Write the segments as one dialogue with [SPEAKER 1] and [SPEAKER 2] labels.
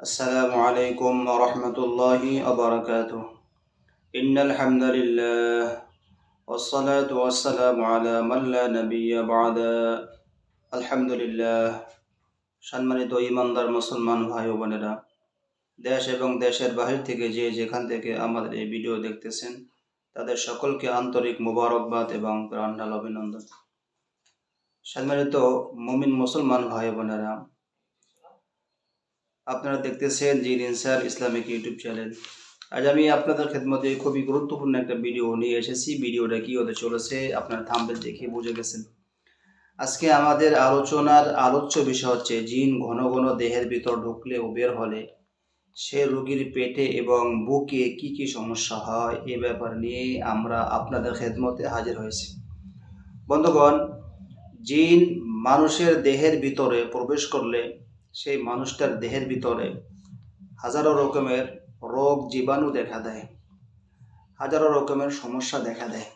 [SPEAKER 1] السلام عليكم ورحمة الله وبركاته إن الحمد لله والصلاة والسلام على من لا نبي بعد الحمد لله সম্মানিত ইমানদার মুসলমান ভাই ও বোনেরা দেশ এবং দেশের বাহির থেকে যে যেখান থেকে আমাদের এই ভিডিও দেখতেছেন তাদের সকলকে আন্তরিক মোবারকবাদ এবং প্রাণঢাল অভিনন্দন সম্মানিত মুমিন মুসলমান ভাই বোনেরা আপনারা দেখতেছেন জি ইনসার ইসলামিক ইউটিউব চ্যানেল। আজ আমি আপনাদের খেদমতে খুবই গুরুত্বপূর্ণ একটা ভিডিও নিয়ে এসেছি। ভিডিওটা কি হতে চলেছে আপনারা থাম্বেল দেখে বুঝে গেছেন। আজকে আমাদের আলোচনার আলোচ্য বিষয় হচ্ছে জিন ঘন ঘন দেহের ভিতর ঢুকলে ও বের হলে সে রোগীর পেটে এবং বুকে কি কি সমস্যা হয় এ ব্যাপার নিয়ে আমরা আপনাদের খেদমতে হাজির হয়েছি। বন্ধুগণ, জিন মানুষের দেহের ভিতরে প্রবেশ করলে সেই মানুষটার দেহের ভিতরে হাজারো রকমের রোগ জীবাণু দেখা দেয়, হাজারো রকমের সমস্যা দেখা দেয়।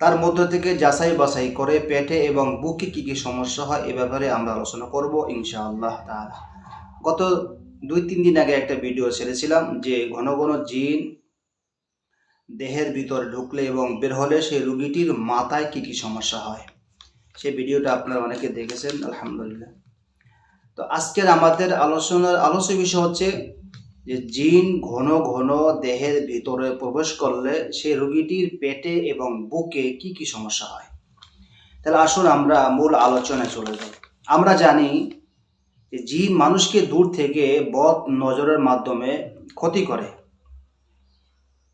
[SPEAKER 1] তার মধ্য থেকে যাচাই বাছাই করে পেটে এবং বুকে কি কি সমস্যা হয় এ ব্যাপারে আমরা আলোচনা করব ইনশাআল্লাহ তাআলা। গত দুই তিন দিন আগে একটা ভিডিও ছেড়েছিলাম যে ঘন ঘন জিন দেহের ভিতরে ঢুকলে এবং বের হলে সেই রুগীটির মাথায় কি কি সমস্যা হয়। সেই ভিডিওটা আপনারা অনেকে দেখেছেন, আলহামদুলিল্লাহ। তো আজকের আমাদের আলোচনার আলোচ্য বিষয় হচ্ছে যে জিন ঘন ঘন দেহের ভিতরে প্রবেশ করলে সেই রোগীটির পেটে এবং বুকে কি কি সমস্যা হয়? তাহলে আসুন আমরা মূল আলোচনায় চলে যাই। আমরা জানি যে জিন মানুষকে দূর থেকে বদ নজরের মাধ্যমে ক্ষতি করে।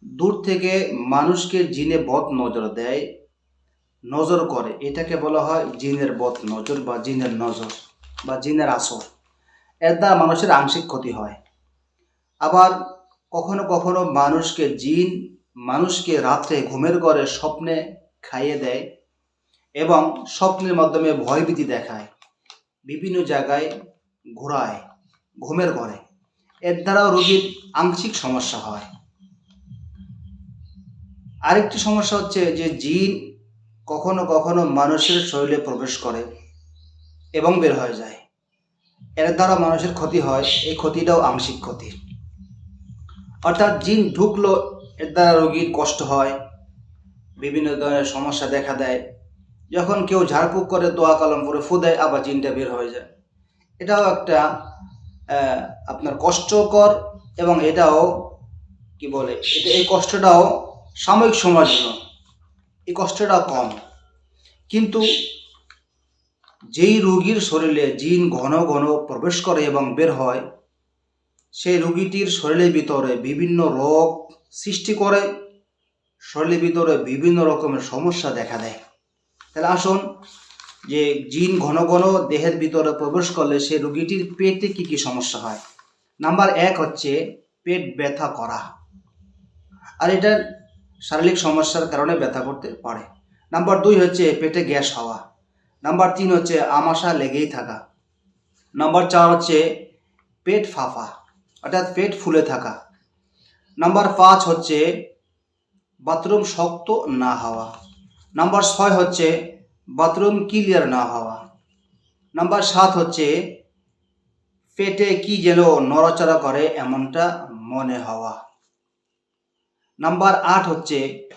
[SPEAKER 1] দূর থেকে মানুষকে জিনে বদ নজর দেয়, নজর করে। এটাকে বলা হয় জিনের বদ নজর বা জিনের নজর। বা জিনের আসর, এর দ্বারা মানুষের আংশিক ক্ষতি হয়। আবার কখনো কখনো মানুষকে জিন মানুষকে রাত্রে ঘুমের ঘরে স্বপ্নে খাইয়ে দেয় এবং স্বপ্নের মাধ্যমে ভয়ভীতি দেখায়, বিভিন্ন জায়গায় ঘোরায়, ঘুমের ঘরে। এর দ্বারাও রোগীর আংশিক সমস্যা হয়। আরেকটি সমস্যা হচ্ছে যে জিন কখনো কখনো মানুষের শরীরে প্রবেশ করে। এবং বের হয়ে যায়। এর দ্বারা মানুষের ক্ষতি হয়, এই ক্ষতিটাও আংশিক ক্ষতি। অর্থাৎ জিন ঢুকলো, এর দ্বারা রোগীর কষ্ট হয়, বিভিন্ন ধরনের সমস্যা দেখা দেয়। যখন কেউ ঝাড়ফুঁক করে, দোয়া কলম করে ফু দেয়, আবার জিনটা বের হয়ে যায়। এটাও একটা আপনার কষ্টকর এবং এটাও, কি বলে, এটা, এই কষ্টটাও সাময়িক সময়ের জন্য। এই কষ্টটাও কম। কিন্তু যেই রোগীর শরীরে জিন ঘন ঘন প্রবেশ করে এবং বের হয়, সেই রোগীটির শরীরের ভিতরে বিভিন্ন রোগ সৃষ্টি করে, শরীরের ভিতরে বিভিন্ন রকমের সমস্যা দেখা দেয়। তাহলে আসুন যে জিন ঘন ঘন দেহের ভিতরে প্রবেশ করলে সেই রোগীটির পেটে কি কি সমস্যা হয়। নাম্বার এক হচ্ছে পেট ব্যথা করা। আর এটা শারীরিক সমস্যার কারণে ব্যথা করতে পারে। নাম্বার দুই হচ্ছে পেটে গ্যাস হওয়া। নাম্বার তিন হচ্ছে আমাশা লেগেই থাকা। নাম্বার চার হচ্ছে পেট ফাঁপা অর্থাৎ পেট ফুলে থাকা। নাম্বার পাঁচ হচ্ছে বাথরুম শক্ত না হওয়া। নাম্বার ছয় হচ্ছে বাথরুম ক্লিয়ার না হওয়া। নাম্বার সাত হচ্ছে পেটে কি যেন নড়াচড়া করে এমনটা মনে হওয়া। নাম্বার আট হচ্ছে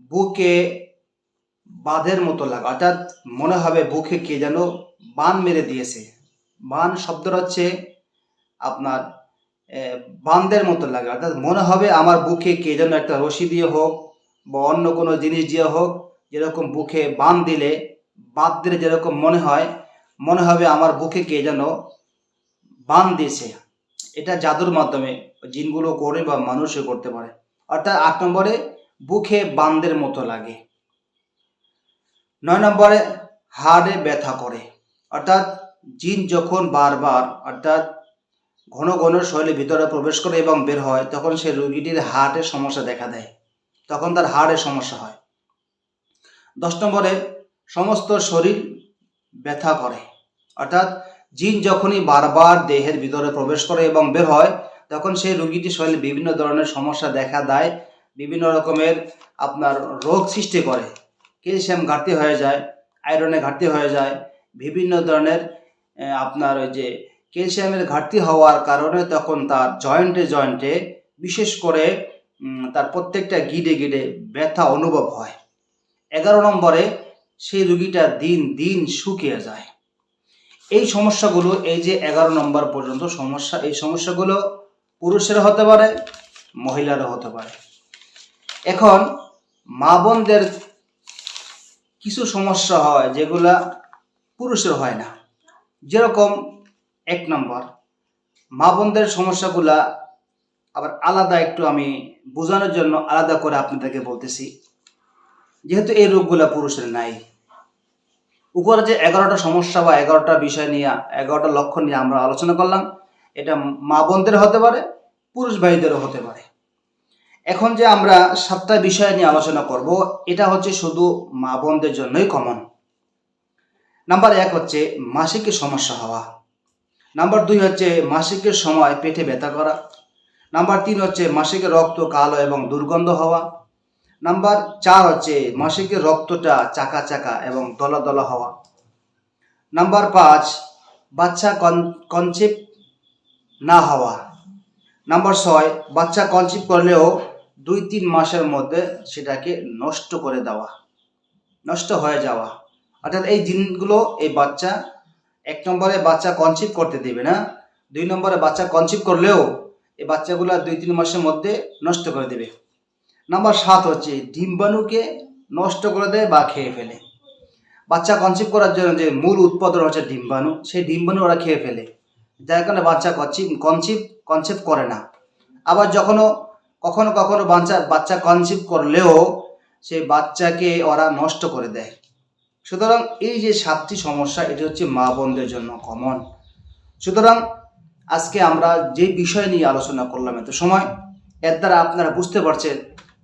[SPEAKER 1] বুকে বাঁধের মতো লাগা অর্থাৎ মনে হবে বুকে কে যেন বান মেরে দিয়েছে। বান শব্দটা হচ্ছে আপনার আহ, বান্দের মতো লাগে অর্থাৎ মনে হবে আমার বুকে কে যেন একটা রশি দিয়ে হোক বা অন্য কোনো জিনিস দিয়ে হোক যেরকম বুকে বান দিলে বাদ দিলে যেরকম মনে হয় মনে হবে আমার বুকে কে যেন বান দিয়েছে। এটা জাদুর মাধ্যমে জিনগুলো করে বা মানুষও করতে পারে। অর্থাৎ আট নম্বরে বুকে বান্দের মতো লাগে। নয় নম্বরে হাড়ে ব্যথা করে। অর্থাৎ জিন যখন বারবার, অর্থাৎ ঘন ঘন শরীরের ভিতরে প্রবেশ করে এবং বের হয়, তখন সেই রোগীটির হার্টের সমস্যা দেখা দেয়। তখন তার হার্টের সমস্যা হয়। দশ নম্বরে সমস্ত শরীর ব্যথা করে। অর্থাৎ জিন যখনই বারবার দেহের ভিতরে প্রবেশ করে এবং বের হয়, তখন সেই রোগীটির শরীরে বিভিন্ন ধরনের সমস্যা দেখা দেয়। বিভিন্ন রকমের আপনার রোগ সৃষ্টি করে। ক্যালসিয়াম ঘাটতি হয়ে যায় আয়রনের ঘাটতি হয়ে যায়, বিভিন্ন ধরনের আপনার ওই যে ক্যালসিয়ামের ঘাটতি হওয়ার কারণে তখন তার জয়েন্টে জয়েন্টে বিশেষ করে তার প্রত্যেকটা গিডে গিডে ব্যথা অনুভব হয়। এগারো নম্বরে সেই রুগীটা দিন দিন শুকিয়ে যায়। এই সমস্যাগুলো, এই যে এগারো নম্বর পর্যন্ত সমস্যা, এই সমস্যাগুলো পুরুষের হতে পারে, মহিলারও হতে পারে। এখন মা বোনদের কিছু সমস্যা হয় যেগুলা পুরুষের হয় না। যেরকম এক নম্বর, মা বোনদের সমস্যাগুলা আবার আলাদা একটু আমি বোঝানোর জন্য আলাদা করে আপনাদেরকে বলতেছি। যেহেতু এই রোগগুলা পুরুষের নাই। উপরে যে এগারোটা সমস্যা বা এগারোটা বিষয় নিয়ে, এগারোটা লক্ষণ নিয়ে আমরা আলোচনা করলাম, এটা মা বোনদের হতে পারে, পুরুষ ভাইদেরও হতে পারে। এখন যে আমরা সাতটা বিষয় নিয়ে আলোচনা করব, এটা হচ্ছে শুধু মা বোনদের জন্যই কমন নাম্বার এক হচ্ছে মাসিকের সমস্যা হওয়া। নাম্বার দুই হচ্ছে মাসিকের সময় পেটে ব্যথা করা। নাম্বার তিন হচ্ছে মাসিকের রক্ত কালো এবং দুর্গন্ধ হওয়া। নাম্বার চার হচ্ছে মাসিকের রক্তটা চাকা চাকা এবং দলা দলা হওয়া। নাম্বার পাঁচ, বাচ্চা কনসেপ না হওয়া। নাম্বার ছয়, বাচ্চা কনসিভ করলেও দুই তিন মাসের মধ্যে সেটাকে নষ্ট করে দেওয়া, নষ্ট হয়ে যাওয়া। অর্থাৎ এই জিনগুলো এই বাচ্চা, এক নম্বরে বাচ্চা কনসিভ করতে দেবে না, দুই নম্বরে বাচ্চা কনসিভ করলেও এই বাচ্চাগুলো দুই তিন মাসের মধ্যে নষ্ট করে দেবে। নাম্বার সাত হচ্ছে ডিম্বাণুকে নষ্ট করে দেয় বা খেয়ে ফেলে। বাচ্চা কনসিভ করার জন্য যে মূল উৎপাদন হচ্ছে ডিম্বাণু, সেই ডিম্বাণু ওরা খেয়ে ফেলে। যার কারণে বাচ্চা কনসিভ কনসিভ কনসেপ্ট করে না। আবার যখনও কখনো কখনো বাচ্চা বাচ্চা কনসিভ করলেও সেই বাচ্চাকে ওরা নষ্ট করে দেয়। সুতরাং এই যে সাতটি সমস্যা, এটি হচ্ছে মা বোনদের জন্য কমন সুতরাং আজকে আমরা যে বিষয় নিয়ে আলোচনা করলাম এত সময়, এর দ্বারা আপনারা বুঝতে পারছেন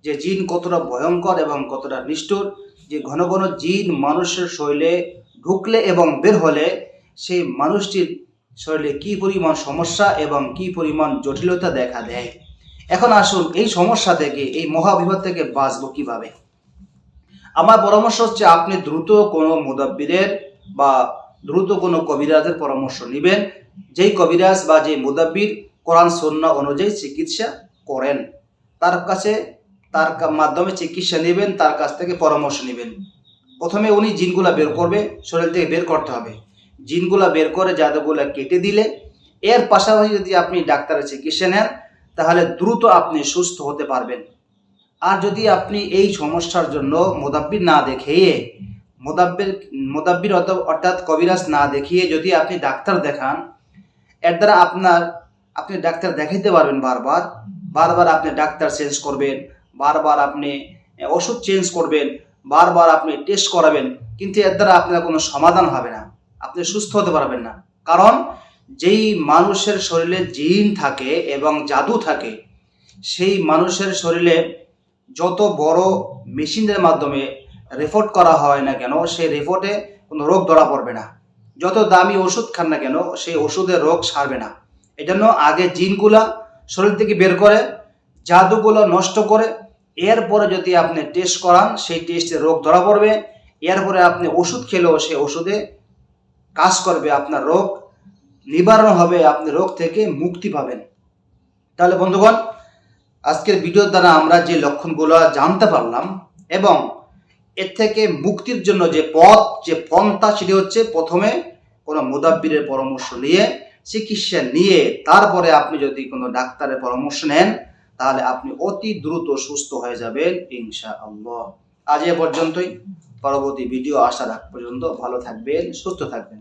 [SPEAKER 1] যে জিন কতটা ভয়ঙ্কর এবং কতটা নিষ্ঠুর। যে ঘন ঘন জিন মানুষের শরীরে ঢুকলে এবং বের হলে সেই মানুষটির শরীরে কি পরিমাণ সমস্যা এবং কি পরিমাণ জটিলতা দেখা দেয়। এখন আসুন এই সমস্যা থেকে, এই মহাবিপদ থেকে বাঁচবো কীভাবে? আমার পরামর্শ হচ্ছে আপনি দ্রুত কোনো মুদাব্বিরের বা দ্রুত কোনো কবিরাজের পরামর্শ নেবেন। যেই কবিরাজ বা যেই মুদাব্বির কোরআন, সন্না অনুযায়ী চিকিৎসা করেন, তার কাছে, তার মাধ্যমে চিকিৎসা নেবেন, তার কাছ থেকে পরামর্শ নেবেন। প্রথমে উনি জিনগুলা বের করবে, শরীর থেকে বের করতে হবে। জিনগুলা বের করে জাদুগুলা কেটে দিলে, এর পাশাপাশি যদি আপনি ডাক্তারের চিকিৎসা নেন তাহলে দ্রুত আপনি সুস্থ হতে পারবেন। আর যদি আপনি এই সমস্যার জন্য মোদাব্বির না দেখিয়ে, মোদাব্বির মোদাব্বির অর্থ- অর্থাৎ কবিরাজ না দেখিয়ে যদি আপনি ডাক্তার দেখান, এর দ্বারা আপনার, আপনি ডাক্তার দেখাইতে পারবেন বারবার। বারবার আপনি ডাক্তার চেঞ্জ করবেন, বারবার আপনি ওষুধ চেঞ্জ করবেন, বারবার আপনি টেস্ট করাবেন, কিন্তু এর দ্বারা আপনার কোনো সমাধান হবে না। আপনি সুস্থ হতে পারবেন না। কারণ যেই মানুষের শরীরে জিন থাকে এবং জাদু থাকে, সেই মানুষের শরীরে যত বড় মেশিনের মাধ্যমে রেপোর্ট করা হয় না কেন, সেই রিপোর্টে কোনো রোগ ধরা পড়বে না। যত দামি ওষুধ খান না কেন, সেই ওষুধের রোগ সারবে না। এজন্য আগে জিনগুলা শরীর থেকে বের করে, জাদুগুলো নষ্ট করে, এরপরে যদি আপনি টেস্ট করান, সেই টেস্টে রোগ ধরা পড়বে। এরপরে আপনি ওষুধ খেলেও সেই ওষুধে কাজ করবে আপনার রোগ। নিবারণ হবে আপনি রোগ থেকে মুক্তি পাবেন। তাহলে বন্ধুগণ, আজকের ভিডিওর দ্বারা আমরা যে লক্ষণগুলো জানতে পারলাম এবং এর থেকে মুক্তির জন্য যে পথ, যে পন্থা সেটি হচ্ছে প্রথমে কোনো মুদাব্বিরের পরামর্শ নিয়ে, চিকিৎসা নিয়ে, তারপরে আপনি যদি কোনো ডাক্তারের পরামর্শ নেন, তাহলে আপনি অতি দ্রুত সুস্থ হয়ে যাবেন ইনশা আল্লাহ আজ এ পর্যন্তই। পরবর্তী ভিডিও আসার আগ পর্যন্ত ভালো থাকবেন, সুস্থ থাকবেন।